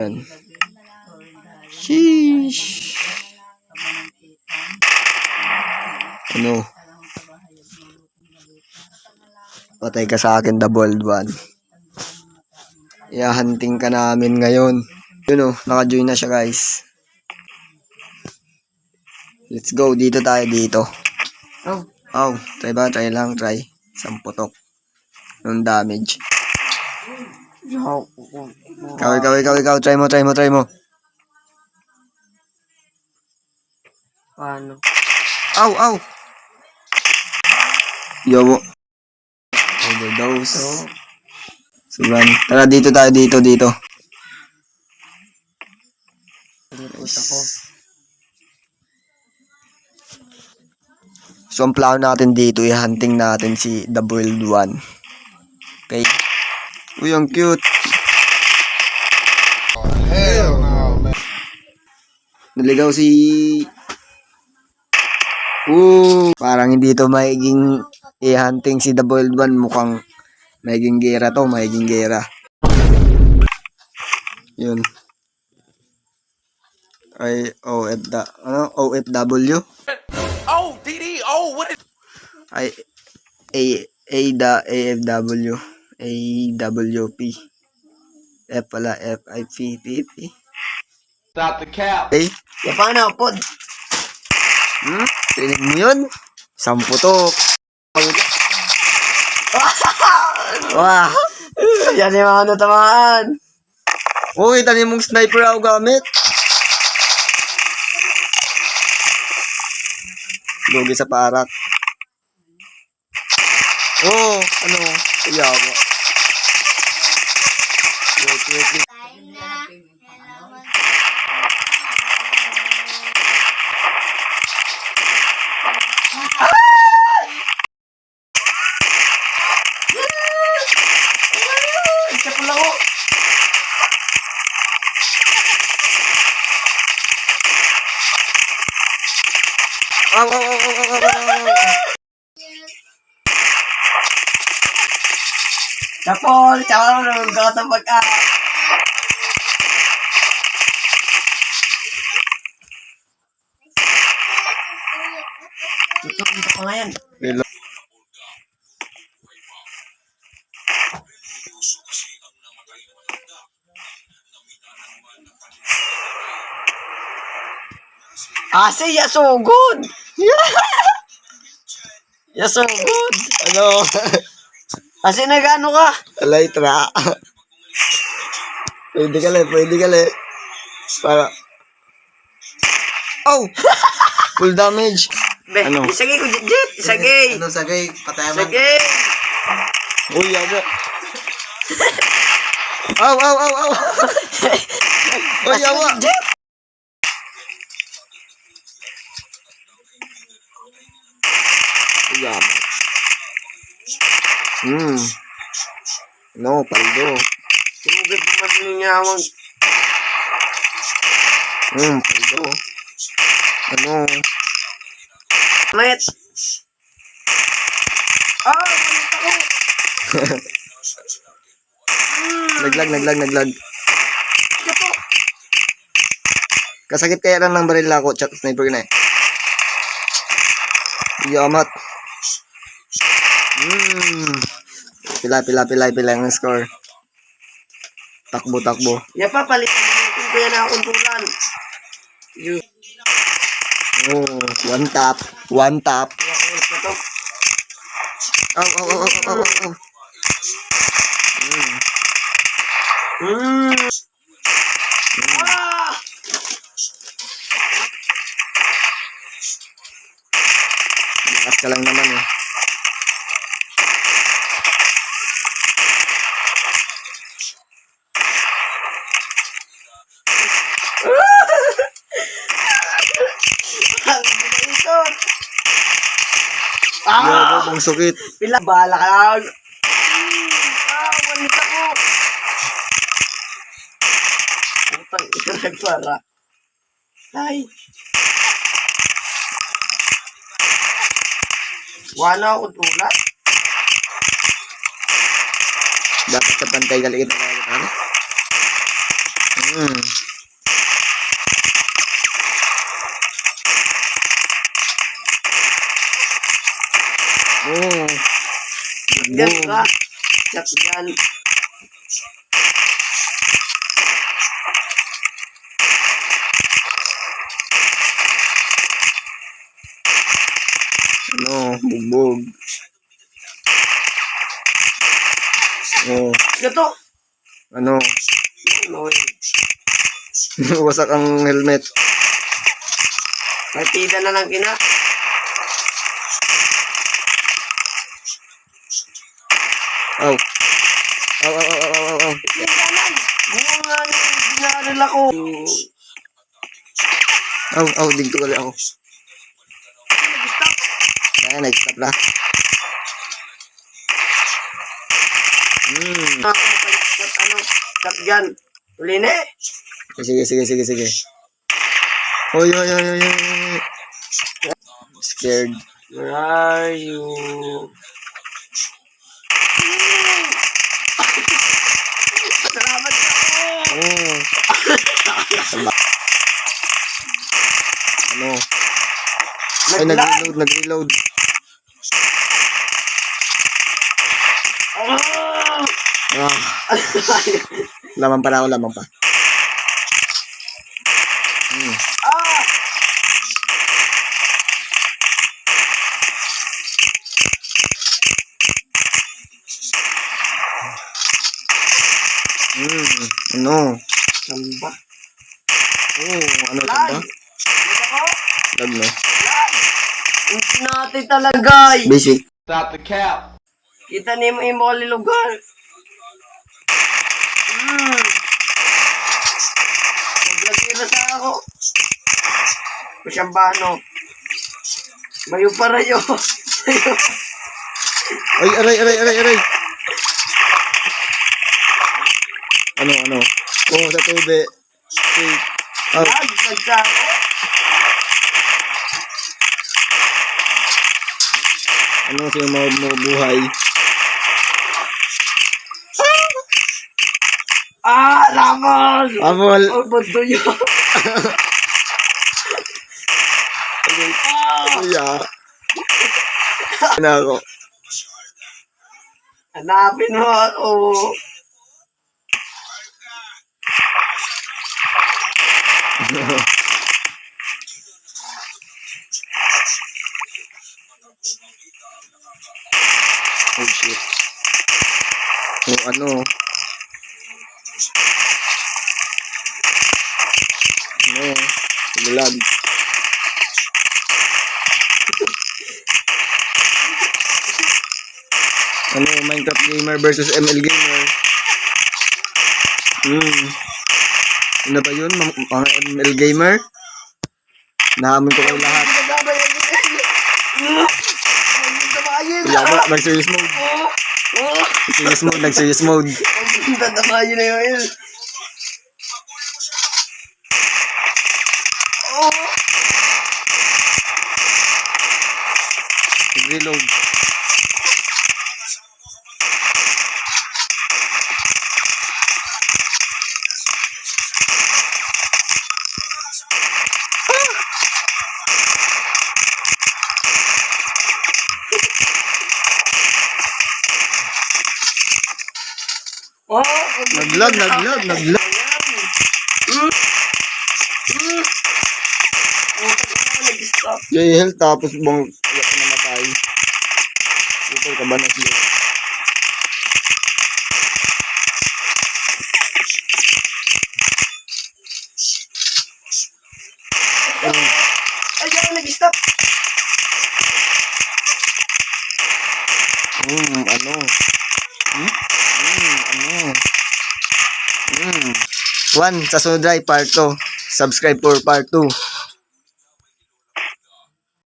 Yan. Sheesh. Ano? Patay ka sa akin, the bold one. Iahunting ka namin ngayon. Yun oh, naka-join na siya guys. Let's go, dito tayo dito. Oh, Oh, try ba? Try lang, try. Isang putok. Yung damage. Ikaw, ikaw, ikaw, ikaw. Try mo, try mo, try mo. Paano? Ow, ow! Yobo. Overdose. So, So, run. Tara, dito tayo, dito, dito. pinipot ako. So, ang plano natin dito, i-hunting natin si The Boiled One. Okay? Uy, ang cute. Hell no, man. Naligaw si... Ooh, parang hindi to maiging i-hunting si The Boiled One. Mukhang maiging gera to, maiging gera. Yun. Ay, OF da, ano, OFW? Oh, DD. Oh, what is Ay, A, A da, AFW. AWP. F pala, F, I, P, P, P. Stop the cap. Okay? Ya, paano? Pod. Hmm? Tinig mo yun? Samputok. Wah! Yan yung mga natamaan. Uy, tani mong sniper ako gamit. Lugi sa parak. Oh, ano? Yawa. Wait, wait, wait. Isa pala ko. Aw, aw, aw, aw, aw, aw, aw, aw. Kapol, tsaka ako nung kakatapag ka. Ito, dito pa nga yan. Relo. Ase, you're so good. you're so good. Ano? Ase, nag-ano ka? Elytra. pwede ka le, pwede ka le. Para. Oh! Full damage. Be, Ano? Isagay ko, Jet. Isagay. Ano sagay? Patayaman. Isagay. Uy, yawa. Aw, aw, aw, aw. Uy, yawa. Jet. Yawa. Hmm. No, paldo. Sinugad naman niya mag... Hmm, paldo. Ano? Mayat. Ah, malit ako. Naglag, naglag, naglag. Kasakit kaya lang ng baril ako, chat sniper na eh. Yamat. Hmm. Pila, pila, pila, pila ang score. Takbo, takbo. Yan pa, palitan ko yan ang kuntulan. Yun. Oh, one tap. One tap. Ito. Aw, aw, aw, aw, aw, aw, aw. Hmm. Mm. Ah! Lakas ka lang naman eh. Ang ito. Ah! bang sukit. Pila, bala ka lang. Ah, malit ako. Utang ito nagpara. Ay. Wala ako tulad. Dapat sa pantay kaligit na. Ano? Hmm. Yan Bugbog. ka. Shotgun. Ano, bugbog. Oh, Ito. ano, No way. wasak ang helmet. Partida na lang kina. Aw. Aw, aw, aw, aw, aw. Bunga nga yung binaril ako. Aw, aw, digto gali ako. Ayan, nag-stop na. Hmm. Ako mapalit shot ano. Shotgun. Uli na eh. Sige, sige, sige, sige. Oy, oy, oy, oy, oy. Scared. Where are you? Salamat Oh. ano? Ay, nag-reload, nag-reload. Ah! Ah, laman pa na ako, laman pa. Hmm. Ah! Hmm. Ano? Samba. Oh, ano ito Lag! no? Lag! Hindi natin talaga eh. Basic. Stop the cap. Kita ni mo yung mga lugar. Hmm. Naglagiro sa ako. Pasyambano. Mayo para yun. Ay, aray, aray, aray, aray. Ano, ano? Oh, sa. Oh, Lag, nagsa ako. ano kasi yung mga mga buhay? Ah, Ramos! Amol! Oh, bando yun. ah, Kuya. Ano ako? hanapin mo ako. Oh, shit. Oh, ano? Ano? Bulag. ano, Minecraft Gamer versus ML Gamer. Hmm. Ano ba yun, mga ML Gamer? Nahamin ko kayo lahat. Ah, ako, nag-serious mode. Ah, ah. Serious mode, nag-serious mode. Tatamayin na yun. Reload. oh. Naglag, naglag, naglag. J-Health tapos bang iyak na namatay. Super ka ba na siya? Ay, ako nag-stop. Hmm, ano? 1. Sa sunod part 2. Subscribe for part 2.